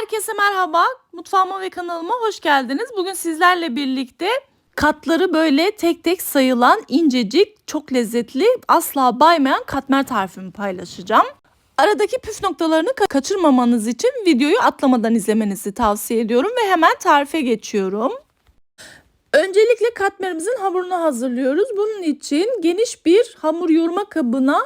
Herkese merhaba. Mutfağıma ve kanalıma hoş geldiniz. Bugün sizlerle birlikte katları böyle tek tek sayılan incecik, çok lezzetli, asla baymayan katmer tarifimi paylaşacağım. Aradaki püf noktalarını ka- kaçırmamanız için videoyu atlamadan izlemenizi tavsiye ediyorum ve hemen tarife geçiyorum. Öncelikle katmerimizin hamurunu hazırlıyoruz. Bunun için geniş bir hamur yoğurma kabına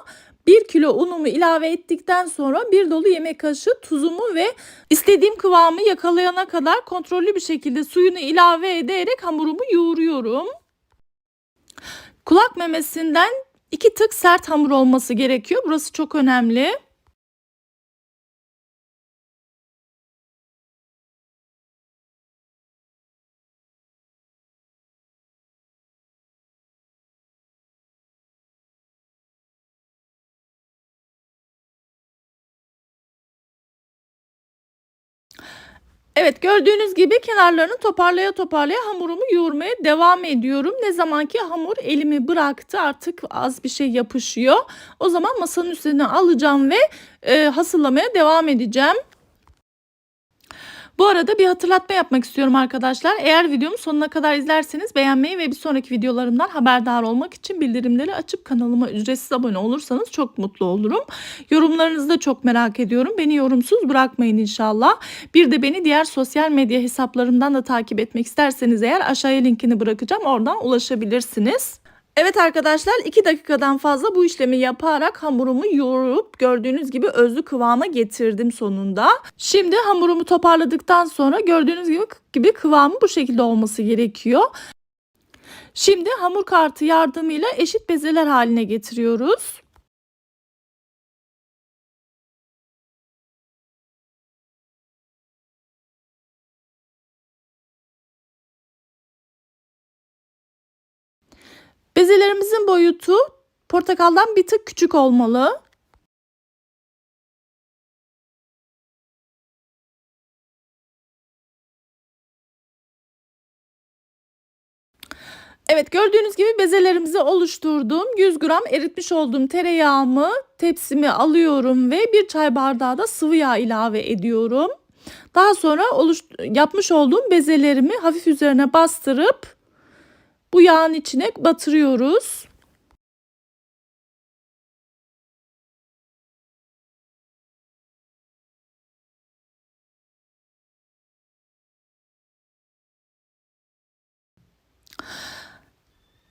1 kilo unumu ilave ettikten sonra bir dolu yemek kaşığı tuzumu ve istediğim kıvamı yakalayana kadar kontrollü bir şekilde suyunu ilave ederek hamurumu yoğuruyorum. Kulak memesinden iki tık sert hamur olması gerekiyor. Burası çok önemli. Evet gördüğünüz gibi kenarlarını toparlaya toparlaya hamurumu yoğurmaya devam ediyorum. Ne zaman ki hamur elimi bıraktı artık az bir şey yapışıyor. O zaman masanın üzerine alacağım ve e, hasırlamaya devam edeceğim. Bu arada bir hatırlatma yapmak istiyorum arkadaşlar. Eğer videomu sonuna kadar izlerseniz beğenmeyi ve bir sonraki videolarımdan haberdar olmak için bildirimleri açıp kanalıma ücretsiz abone olursanız çok mutlu olurum. Yorumlarınızı da çok merak ediyorum. Beni yorumsuz bırakmayın inşallah. Bir de beni diğer sosyal medya hesaplarımdan da takip etmek isterseniz eğer aşağıya linkini bırakacağım. Oradan ulaşabilirsiniz. Evet arkadaşlar 2 dakikadan fazla bu işlemi yaparak hamurumu yoğurup gördüğünüz gibi özlü kıvama getirdim sonunda. Şimdi hamurumu toparladıktan sonra gördüğünüz gibi, gibi kıvamı bu şekilde olması gerekiyor. Şimdi hamur kartı yardımıyla eşit bezeler haline getiriyoruz. Bezelerimizin boyutu portakaldan bir tık küçük olmalı. Evet gördüğünüz gibi bezelerimizi oluşturdum. 100 gram eritmiş olduğum tereyağımı tepsime alıyorum ve bir çay bardağı da sıvı yağ ilave ediyorum. Daha sonra oluş yapmış olduğum bezelerimi hafif üzerine bastırıp bu yağın içine batırıyoruz.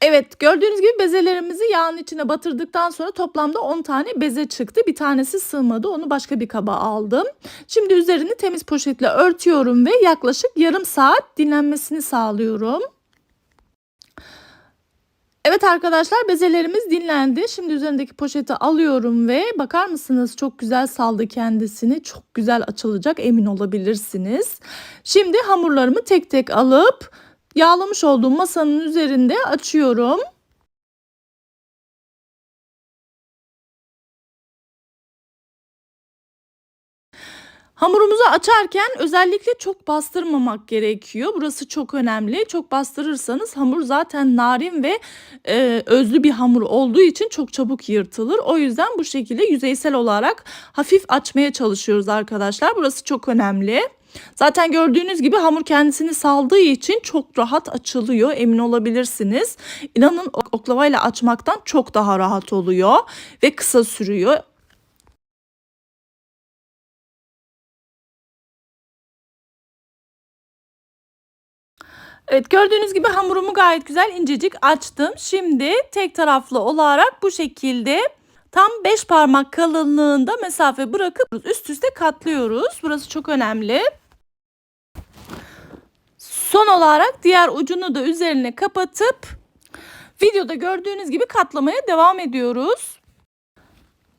Evet gördüğünüz gibi bezelerimizi yağın içine batırdıktan sonra toplamda 10 tane beze çıktı. Bir tanesi sığmadı onu başka bir kaba aldım. Şimdi üzerini temiz poşetle örtüyorum ve yaklaşık yarım saat dinlenmesini sağlıyorum. Evet arkadaşlar bezelerimiz dinlendi. Şimdi üzerindeki poşeti alıyorum ve bakar mısınız çok güzel saldı kendisini. Çok güzel açılacak emin olabilirsiniz. Şimdi hamurlarımı tek tek alıp yağlamış olduğum masanın üzerinde açıyorum. Hamurumuzu açarken özellikle çok bastırmamak gerekiyor. Burası çok önemli. Çok bastırırsanız hamur zaten narin ve e, özlü bir hamur olduğu için çok çabuk yırtılır. O yüzden bu şekilde yüzeysel olarak hafif açmaya çalışıyoruz arkadaşlar. Burası çok önemli. Zaten gördüğünüz gibi hamur kendisini saldığı için çok rahat açılıyor emin olabilirsiniz. İnanın oklavayla açmaktan çok daha rahat oluyor ve kısa sürüyor. Evet gördüğünüz gibi hamurumu gayet güzel incecik açtım. Şimdi tek taraflı olarak bu şekilde tam 5 parmak kalınlığında mesafe bırakıp üst üste katlıyoruz. Burası çok önemli. Son olarak diğer ucunu da üzerine kapatıp videoda gördüğünüz gibi katlamaya devam ediyoruz.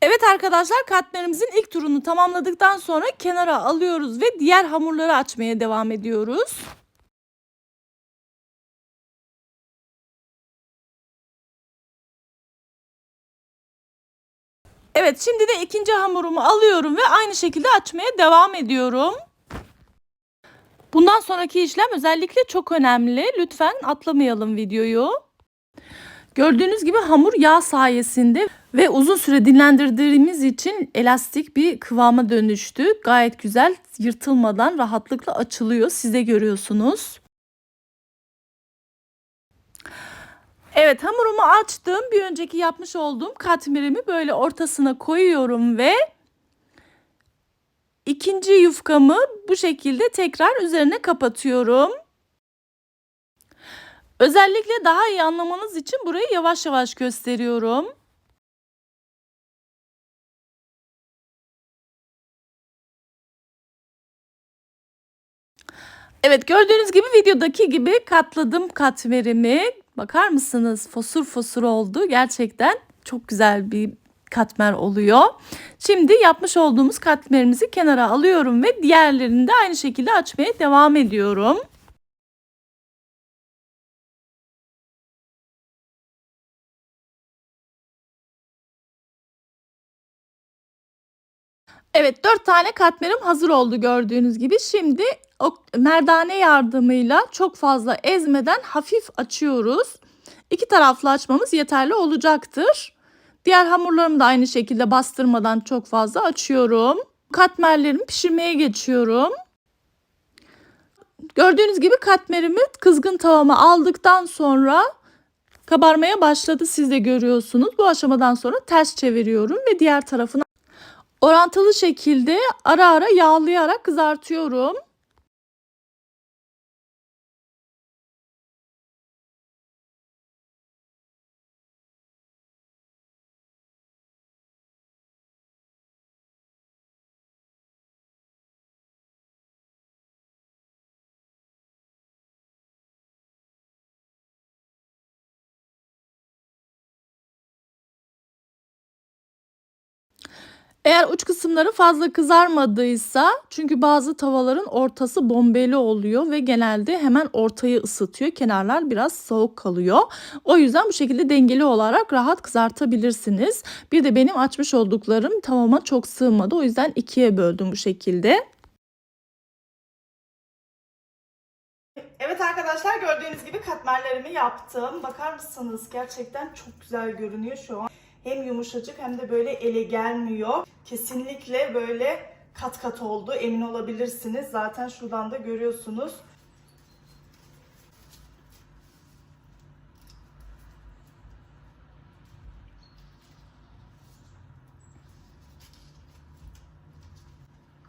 Evet arkadaşlar katmerimizin ilk turunu tamamladıktan sonra kenara alıyoruz ve diğer hamurları açmaya devam ediyoruz. Evet şimdi de ikinci hamurumu alıyorum ve aynı şekilde açmaya devam ediyorum. Bundan sonraki işlem özellikle çok önemli. Lütfen atlamayalım videoyu. Gördüğünüz gibi hamur yağ sayesinde ve uzun süre dinlendirdiğimiz için elastik bir kıvama dönüştü. Gayet güzel yırtılmadan rahatlıkla açılıyor. Siz de görüyorsunuz. Evet hamurumu açtım. Bir önceki yapmış olduğum katmerimi böyle ortasına koyuyorum ve ikinci yufkamı bu şekilde tekrar üzerine kapatıyorum. Özellikle daha iyi anlamanız için burayı yavaş yavaş gösteriyorum. Evet gördüğünüz gibi videodaki gibi katladım katmerimi. Bakar mısınız? Fosur fosur oldu. Gerçekten çok güzel bir katmer oluyor. Şimdi yapmış olduğumuz katmerimizi kenara alıyorum ve diğerlerini de aynı şekilde açmaya devam ediyorum. Evet 4 tane katmerim hazır oldu gördüğünüz gibi. Şimdi merdane yardımıyla çok fazla ezmeden hafif açıyoruz. İki taraflı açmamız yeterli olacaktır. Diğer hamurlarımı da aynı şekilde bastırmadan çok fazla açıyorum. Katmerlerimi pişirmeye geçiyorum. Gördüğünüz gibi katmerimi kızgın tavama aldıktan sonra kabarmaya başladı. Siz de görüyorsunuz. Bu aşamadan sonra ters çeviriyorum ve diğer tarafını orantılı şekilde ara ara yağlayarak kızartıyorum. Eğer uç kısımları fazla kızarmadıysa çünkü bazı tavaların ortası bombeli oluyor ve genelde hemen ortayı ısıtıyor. Kenarlar biraz soğuk kalıyor. O yüzden bu şekilde dengeli olarak rahat kızartabilirsiniz. Bir de benim açmış olduklarım tavama çok sığmadı. O yüzden ikiye böldüm bu şekilde. Evet arkadaşlar gördüğünüz gibi katmerlerimi yaptım. Bakar mısınız? Gerçekten çok güzel görünüyor şu an. Hem yumuşacık hem de böyle ele gelmiyor. Kesinlikle böyle kat kat oldu. Emin olabilirsiniz. Zaten şuradan da görüyorsunuz.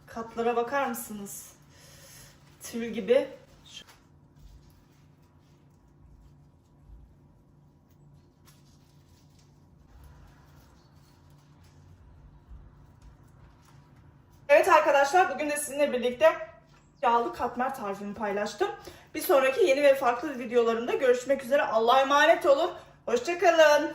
Katlara bakar mısınız? Tül gibi. Evet arkadaşlar bugün de sizinle birlikte yağlı katmer tarifimi paylaştım. Bir sonraki yeni ve farklı videolarımda görüşmek üzere. Allah'a emanet olun. Hoşçakalın.